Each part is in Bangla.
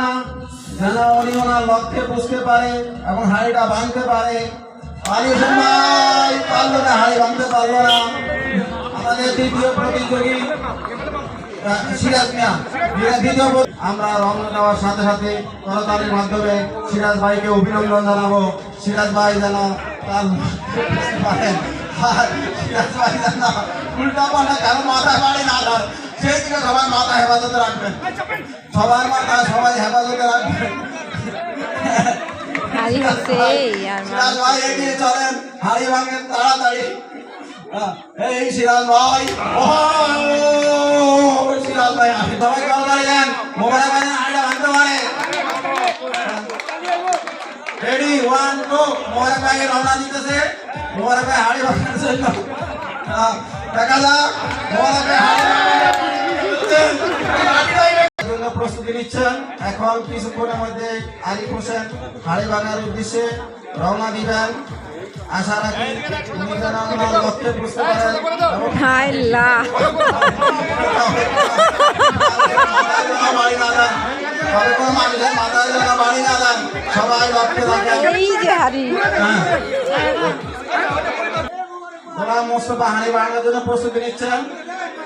না যেন উনি ওনার লক্ষ্যে বুঝতে পারে এবং হাড়িটা ভাঙতে পারে। পারল না, হাড়ি ভাঙতে পারল না। আমাদের দ্বিতীয় প্রতিযোগী আমরা রং দেওয়ার সাথে সাথে করতালির মাধ্যমে সিরাজ ভাইকে অভিনন্দন জানাব। সিরাজ ভাই যেন তার সিরাজ ভাই যেন উল্টা পাল্টা বাড়ি না সেই দিকে সবাই মাথা হেফাজতে রাখবেন। সবার মাথা সবাই হেফাজতে রাখবেন। হারি সিরাজ ভাই এগিয়ে চলেন হাড়ি ভাঙেন তাড়াতাড়ি। এই সিরাজ ভাই ও সিরাজ ভাই আপনি সবাই কল করে দেন মোবাইল হাড়িটা ভাঙতে পারে। রেডি ওয়ান টু মোবাইল ভাই রওনা দিতেছে মোবাইল ভাই হাড়ি ভাঙার জন্য হ্যাঁ, দেখা যাক মোবাইল ভাই হাড়ি জন্য প্রস্তুতি নিচ্ছেন। এখন কিছুক্ষণের মধ্যে আরিফ হোসেন হাড়ি ভাঙার উদ্দেশ্যে রওনা দিবেন। আশা রাখি উনি যেন ওনার লক্ষ্যে বুঝতে পারেন। বাড়ি না দেন মানুষের মাথায় যেন বাড়ি না দেন সবাই লক্ষ্যে মোস্তফা হাড়ি জন্য প্রস্তুতি নিচ্ছেন।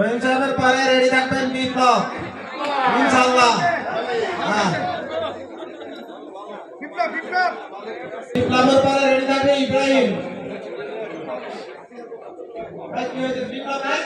রহিম সাহেবের পারে রেডি থাকবেন বিপ্লব ইনশাল্লাহ হ্যাঁ। বিপ্লবের পারে রেডি থাকবে ইব্রাহিম। হয়েছে? বিপ্লব, ভাই?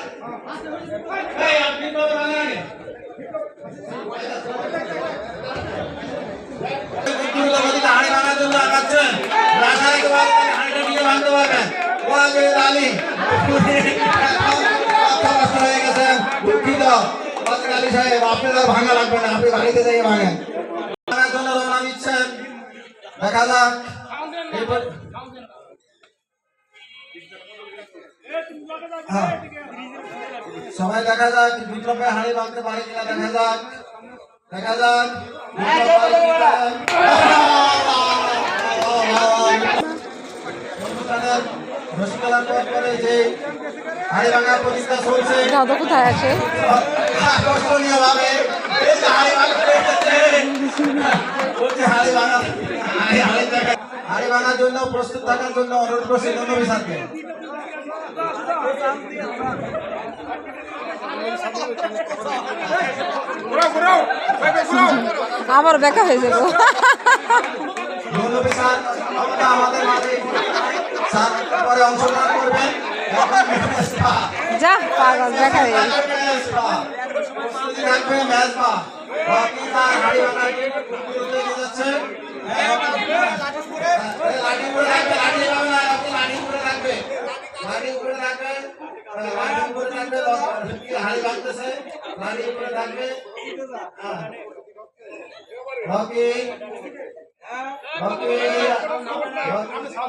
হ্যাঁ। সবাই দেখা যাক বিপ্লবে হাড়ি ভাঙতে পারে কিনা দেখা যাক দেখা যাক বিপ্লব পারে কি পারে। অনুষ্ঠানের রসিকতার পর পরে যে হাড়ি ভাঙার প্রতিষ্ঠা চলছে দাদা কোথায় আছে? হাড়ি ভাঙার জন্য প্রস্তুত থাকার জন্য অনুরোধ করছি নবী স্যারকে। আবার বেকা হয়ে যাব। আমাদের মাঝে অংশগ্রহণ করবেন। যা পাগল প্রতিযোগিতা যাচ্ছে লাঠি উপরে রাখবে লাঠি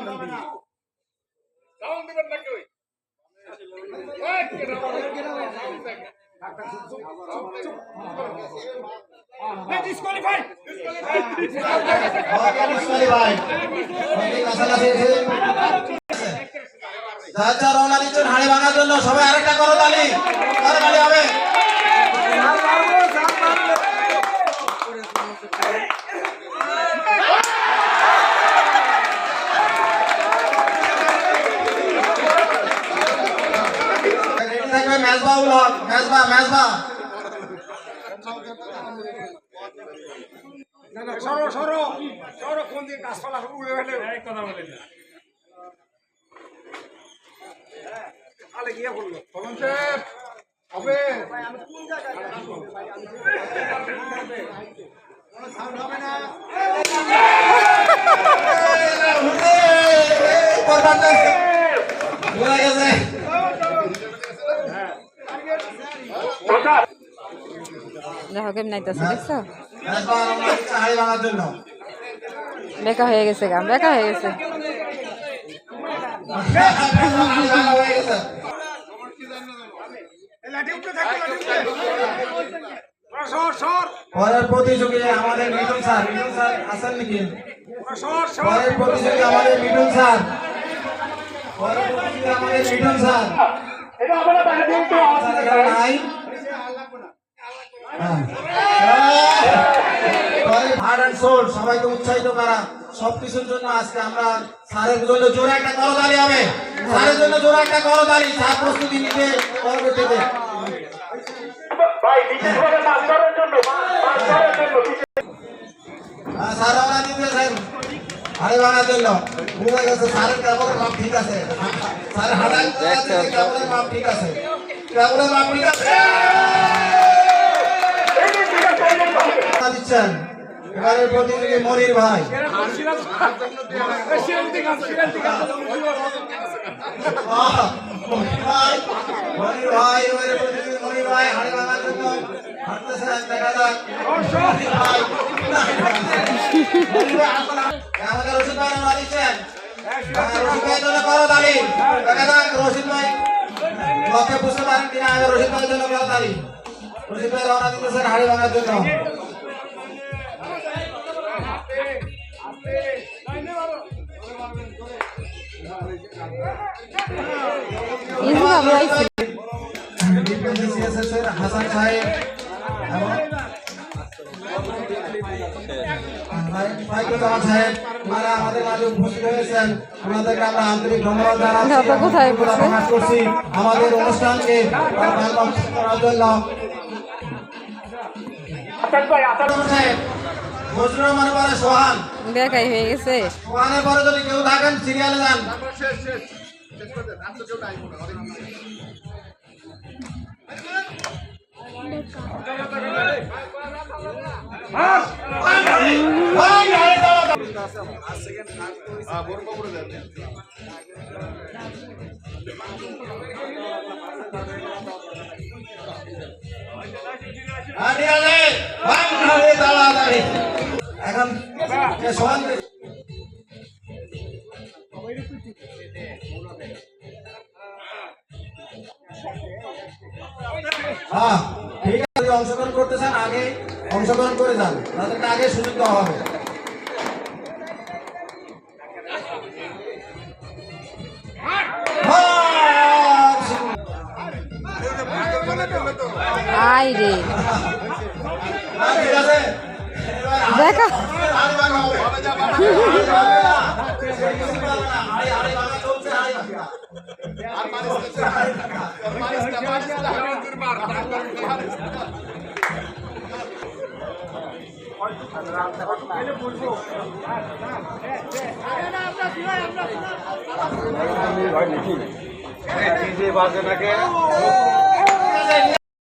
পাবে না আপনি রওনা দিচ্ছেন হাড়ি ভাঙার জন্য। সবাই আরেকটা করো তালি। তাহলে হবে থাকবে মেজবা উল হক মেজবা মেজবা না না সরো সরো সরো কোন দিকে গাছপালা উড়ে গেলে কথা বলে তাহলে গিয়ে বলল তখন হবে জন্য বেকা হয়ে? গেছে গাম বেকা হয়ে গেছে হাড়ি ভাঙা হয়ে গেছে। পরের প্রতিযোগী আমাদের মিঠুন স্যার মিঠুন স্যার আছেন নাকি? পরের প্রতিযোগী আমাদের মিঠুন স্যার। পরের প্রতিযোগী আমাদের মিঠুন স্যার। স্যার এখানে নাই। হার্ট অ্যান্ড সোল সবাইকে উৎসাহিত করা। সবকিছুর জন্য আজকে আমরা স্যারের জন্য জোরে একটা করতালি হবে। স্যারের জন্য জোরে একটা করতালি। স্যার প্রস্তুতি নিতে পরবর্তীতে। হ্যাঁ, স্যার রওনা দিতেছেন হাড়ি ভাঙার জন্য। বুঝা গেছে স্যারের কেবলের মাপ ঠিক আছে। স্যার হাড়াই কেবলের মাপ ঠিক আছে। কেবলের মাপ ঠিক আছে রওনা দিচ্ছেন এবারে প্রতিযোগী মনির ভাই। মনির ভাই মনির ভাই, এবারে প্রতিযোগী মনির ভাই, হাড়ি ভাঙার জন্য হাঁটতেছেন দেখা যাক। আমাদের রশিদ ভাই রওনা দিচ্ছেন। রশিদ ভাই জন্য করো তালি দেখা যাক, রশিদ ভাই লক্ষ্যে বুঝতে পারেন কিনা। আগে রশিদ ভাইয়ের জন্য ভাই জন্য। প্রকাশ করছি আমাদের অনুষ্ঠানকে করার জন্য বজরুর রহমান পরে সোহান। বেকাই হয়ে গেছে। সোহানের পরে যদি কেউ থাকেন সিরিয়ালে যান। বাংলাদেশ দালাদারি এখন সোহান? হ্যাঁ ঠিক আছে, অংশগ্রহণ করতে চান, আগে অংশগ্রহণ করে যান তাদেরকে আগে সুযোগ দেওয়া হবে। চলছে, হাড়ি ভাঙা। বাজে নাকি?